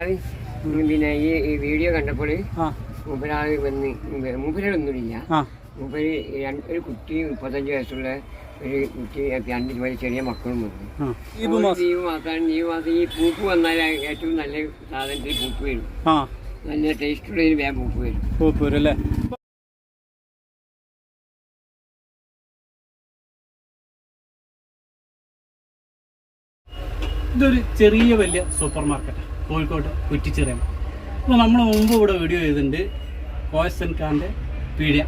പിന്നെ ഈ വീഡിയോ കണ്ടപ്പോൾ മൂപ്പരാൾ വന്ന് മൂപ്പരൊന്നുമില്ല ആ. മൂപ്പര് ഒരു കുട്ടി മുപ്പത്തഞ്ച് വയസ്സുള്ള ഒരു കുട്ടി രണ്ട് വലിയ ചെറിയ മക്കളും വന്നു. ആ. മാസം. ഈ ലീവ് ലീവ് മാസം. ഈ പൂപ്പ് വന്നാൽ ഏറ്റവും നല്ല സാധനത്തിൽ പൂപ്പ് വരും. നല്ല ടേസ്റ്റുള്ള ഒരു വേഗം പൂപ്പ് വരും. പൂപ്പൂര് അല്ലേ? ഇതൊരു ചെറിയ വലിയ സൂപ്പർ മാർക്കറ്റ്. കോഴിക്കോട് കുറ്റിച്ചിറയും അപ്പോൾ നമ്മൾ മുമ്പ് ഇവിടെ വീഡിയോ ചെയ്തിട്ടുണ്ട് കോയസൻ ഖാന്റെ പീഡിയ.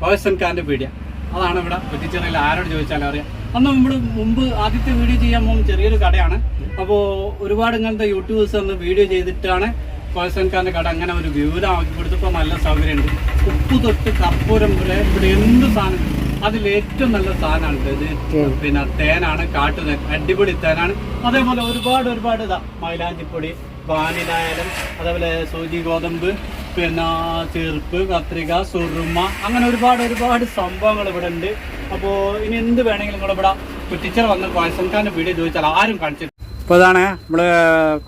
കോയസൻ ഖാന്റെ പീഡിയ. അതാണ് ഇവിടെ കുറ്റിച്ചിറയിൽ ആരോട് ചോദിച്ചാലും അറിയാം. അന്ന് നമ്മൾ മുമ്പ് ആദ്യത്തെ വീഡിയോ ചെയ്യാൻ പോകുമ്പോൾ ചെറിയൊരു കടയാണ്. അപ്പോൾ ഒരുപാട് ഇങ്ങനത്തെ യൂട്യൂബേഴ്സ് അന്ന് വീഡിയോ ചെയ്തിട്ടാണ് കോയസൻ ഖാന്റെ കട അങ്ങനെ ഒരു വിവരമാക്കി കൊടുത്തപ്പോൾ നല്ല സൗകര്യമുണ്ട്. ഉപ്പ് തൊട്ട് കർപ്പൂരം വരെ ഇവിടെ എന്ത് സാധനം അതിൽ ഏറ്റവും നല്ല സാധനമാണ് പിന്നെ തേനാണ് കാട്ടുതേൻ അടിപൊളി തേനാണ്. അതേപോലെ ഒരുപാട് ഒരുപാട് ഇതാ മൈലാഞ്ചിപ്പൊടി വാനിലായാലും അതേപോലെ സൂചി ഗോതമ്പ് പിന്നെ ചെറുപ്പ് കത്രിക സുറുമ അങ്ങനെ ഒരുപാട് ഒരുപാട് സംഭവങ്ങൾ ഇവിടെ ഉണ്ട്. അപ്പോൾ ഇനി എന്ത് വേണമെങ്കിലും നിങ്ങൾ ഇവിടെ ടീച്ചർ വന്ന് കോയസൻഖാന്റെ വീഡിയോ ചോദിച്ചാൽ ആരും കാണിച്ചു ഇപ്പോൾ ഇതാണ് നമ്മൾ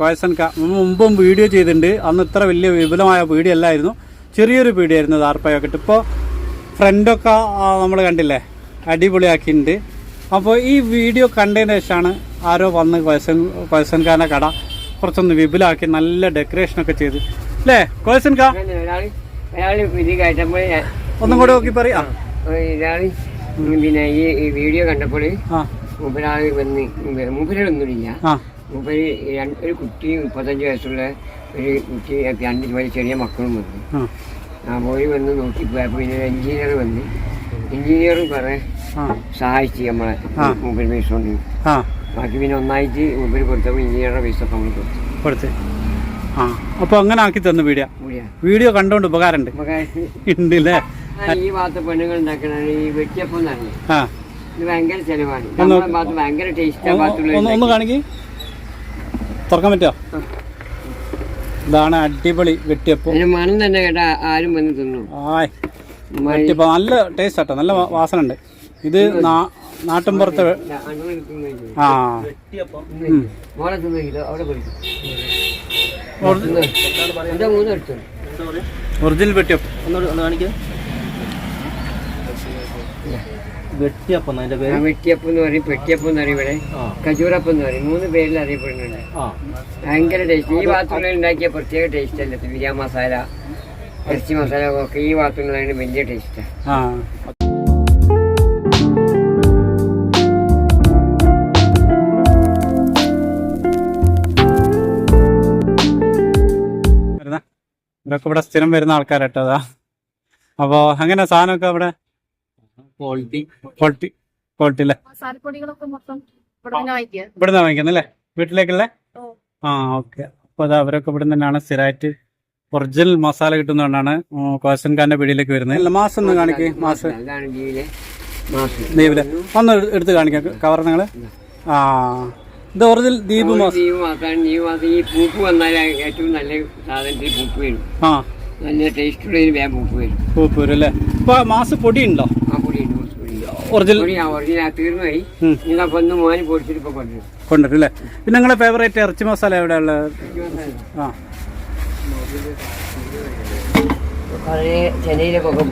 കോയസൻക മുമ്പും വീഡിയോ ചെയ്തിട്ടുണ്ട്. അന്ന് ഇത്ര വലിയ വിപുലമായ വീഡിയോ അല്ലായിരുന്നു. ചെറിയൊരു വീഡിയോ ആയിരുന്നു ദാർപ്പയൊക്കെ ഇപ്പോൾ ഫ്രണ്ടൊക്കെ നമ്മൾ കണ്ടില്ലേ? അടിപൊളിയാക്കിയിട്ടുണ്ട്. അപ്പോൾ ഈ വീഡിയോ കണ്ടതിന് ശേഷമാണ് ആരോ വന്ന് കൊയസൻ കൊയസൻകാരന്റെ കട കുറച്ചൊന്ന് വിപുലാക്കി നല്ല ഡെക്കറേഷനൊക്കെ ചെയ്ത്. അല്ലേ കയറ്റുമ്പോൾ ഒന്നും കൂടെ നോക്കി പറയാം. പിന്നെ ഈ വീഡിയോ കണ്ടപ്പോൾ ആ. മൂപ്പരാൾ വന്ന് മൂപ്പരൊന്നുമില്ല ആ. മൂപ്പര് ഒരു കുട്ടി മുപ്പത്തഞ്ച് വയസ്സുള്ള ഒരു കുട്ടി രണ്ട് ചെറിയ മക്കളും വന്നു. ആ പോയി വന്ന് നോക്കി പോയപ്പോൾ പിന്നെ എഞ്ചിനീയർ വന്ന്. എഞ്ചിനീയറും കുറേ സഹായിച്ചു നമ്മളെ മൊബൈൽ പൈസ കൊണ്ട്. ബാക്കി പിന്നെ ഒന്നായിട്ട് മൂപ്പര് കൊടുത്തപ്പോൾ എഞ്ചിനീയറുടെ പൈസ നമ്മൾ കൊടുത്തു. കൊടുത്ത്. ആ. അപ്പോൾ അങ്ങനെ ആക്കി തന്നു വീഡിയോ. വീഡിയോ. കണ്ടോണ്ട് ഉപകാരമുണ്ട് നമുക്ക് ഉണ്ട് ഈ ഭാഗത്ത് പെണ്ണുങ്ങൾ ഉണ്ടാക്കണ ഈ വെട്ടിയപ്പം ആ. ഇത് ഭയങ്കര ചെലവാണ്. ഭയങ്കര ടേസ്റ്റ് ഒന്ന് കാണിക്ക്. തുറക്കാൻ പറ്റുമോ ഇതാണ് അടിപൊളി വെട്ടിയപ്പം. മണം തന്നെ കേട്ടാ ആരും വന്ന് തിന്നു. ആയ്. വെട്ടിയപ്പം നല്ല ടേസ്റ്റ് ആട്ടോ. നല്ല വാസന ഉണ്ട്. ഇത് നാട്ടിൻപുറത്ത് ആ ഒറിജിനൽ വെട്ടിയപ്പം. വെട്ടിയപ്പം അതിന്റെ പേര്? വെട്ടിയപ്പം എന്ന് പറയും പെട്ടിയപ്പം എന്ന് പറയും ഇവിടെ. കജൂറപ്പം എന്ന് പറയും. മൂന്ന് പേരിൽ അറിയപ്പെടുന്നുണ്ട്. ഭയങ്കര ടേസ്റ്റ് ഈ ബാത്റൂമിൽ ഉണ്ടാക്കിയ പ്രത്യേക ടേസ്റ്റ് അല്ല? ബിരിയാണി മസാല ഇറച്ചി മസാല ഒക്കെ ഈ ബാത്റൂമിലാണ് വലിയ ടേസ്റ്റാണ് ഇതൊക്കെ ഇവിടെ സ്ഥിരം വരുന്ന ആൾക്കാരട്ടോ അതാ. അപ്പോൾ അങ്ങനെ സാധനമൊക്കെ ഇവിടെ ക്വാളിറ്റി അല്ലേ ഇവിടുന്ന് വാങ്ങിക്കുന്നല്ലേ വീട്ടിലേക്കല്ലേ ആ ഓക്കെ. അപ്പോൾ അത് അവരൊക്കെ ഇവിടെ തന്നെയാണ് സ്ഥിരമായിട്ട് ഒറിജിനൽ മസാല കിട്ടുന്നതുകൊണ്ടാണ് ഖാന്റെ വീടിലേക്ക് വരുന്നത് അല്ല മാസം ഒന്ന് കാണിക്കേ മാസം. ദീപിലെ. ഒന്ന് എടുത്ത് കാണിക്ക കവർ നിങ്ങൾ. ആ ഇത് ഒറിജിനൽ ദീപ് മാസം. ഈ പൂപ്പ് വന്നാൽ ഏറ്റവും നല്ല സാധനത്തിൽ പൂപ്പ് വരും. ആ. നല്ല ടേസ്റ്റുള്ളതിന് വേഗം ഉപ്പ് വരും. പൂപ്പൂര് അല്ലേ? ഇപ്പൊ മാസം പൊടി ഉണ്ടോ ആ പൊടി ഉണ്ട് കുറച്ച് പൊടി ഉണ്ട്. ഒറിജിനൽ പൊടി ആ ഒറിജിനൽ തീർന്നു പോയി നിങ്ങൾ നിങ്ങളെ ഒന്ന് മോന് പൊടിച്ചിട്ട് ഇപ്പൊ കൊണ്ടുവരും. കൊണ്ടുവരും അല്ലേ? പിന്നെ നിങ്ങളെ ഫേവറേറ്റ് ഇറച്ചി മസാല എവിടെ ഉള്ളത്? ആ. കുറേ ചെന്നൈയിലേക്കൊക്കെ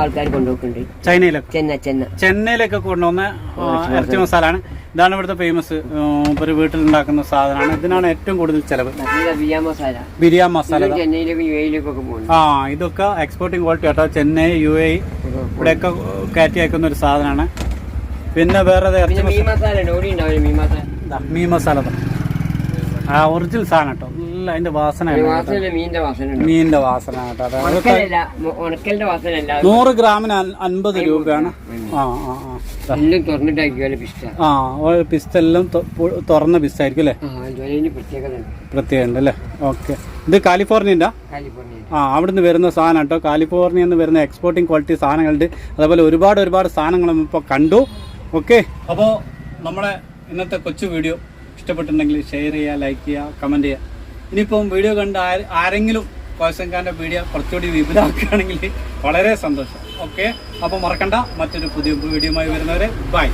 ആൾക്കാർ കൊണ്ടുപോക്കുന്നുണ്ട്. ചൈനയിലൊക്കെ? ചെന്ന ചെന്ന. ചെന്നൈയിലൊക്കെ കൊണ്ടുവന്ന ആ, ഇറച്ചി മസാലയാണ്. ഇതാണ് ഇവിടുത്തെ ഫേമസ് ഒരു വീട്ടിലുണ്ടാക്കുന്ന സാധനമാണ്. ഇതിനാണ് ഏറ്റവും കൂടുതൽ ചെലവ്. ബിരിയാണി മസാല. ആ ഇതൊക്കെ എക്സ്പോർട്ടിംഗ് ക്വാളിറ്റി കേട്ടോ ചെന്നൈ യു എ ഇവിടെയൊക്കെ കയറ്റി അയക്കുന്ന ഒരു സാധനമാണ്. പിന്നെ വേറെ മീൻ മസാല. ആ ഒറിജിനൽ സാധനം കേട്ടോ. നല്ല അതിന്റെ വാസന മീനിന്റെ വാസന കേട്ടോ. നൂറ് ഗ്രാമിന് അൻപത് രൂപയാണ്. ആ ആ. ആ പിസ്ത എല്ലാം തുറന്ന പിസ്ത ആ ഒരു പിസ്തെല്ലാം തുറന്ന പിസ്തായിരിക്കും അല്ലേ? പ്രത്യേകത ഉണ്ട്. അല്ലേ ഓക്കെ. ഇത് കാലിഫോർണിയ ആ അവിടുന്ന് വരുന്ന സാധനം കേട്ടോ. കാലിഫോർണിയ നിന്ന് വരുന്ന എക്സ്പോർട്ടിംഗ് ക്വാളിറ്റി സാധനങ്ങളുണ്ട്. അതേപോലെ ഒരുപാട് ഒരുപാട് സാധനങ്ങൾ ഇപ്പോൾ കണ്ടു. ഓക്കെ. അപ്പോൾ നമ്മളെ ഇന്നത്തെ കൊച്ചു വീഡിയോ ഇഷ്ടപ്പെട്ടിട്ടുണ്ടെങ്കിൽ ഷെയർ ചെയ്യുക ലൈക്ക് ചെയ്യുക കമന്റ് ചെയ്യുക. ഇനിയിപ്പം വീഡിയോ കണ്ട് ആര്- കോസൻഖാന്റെ വീഡിയോ കുറച്ചുകൂടി വിപുലമാക്കുകയാണെങ്കിൽ വളരെ സന്തോഷം. ഓക്കെ? അപ്പോൾ മറക്കണ്ട. മറ്റൊരു പുതിയ വീഡിയോയുമായി വരുന്നവരെ ബൈ.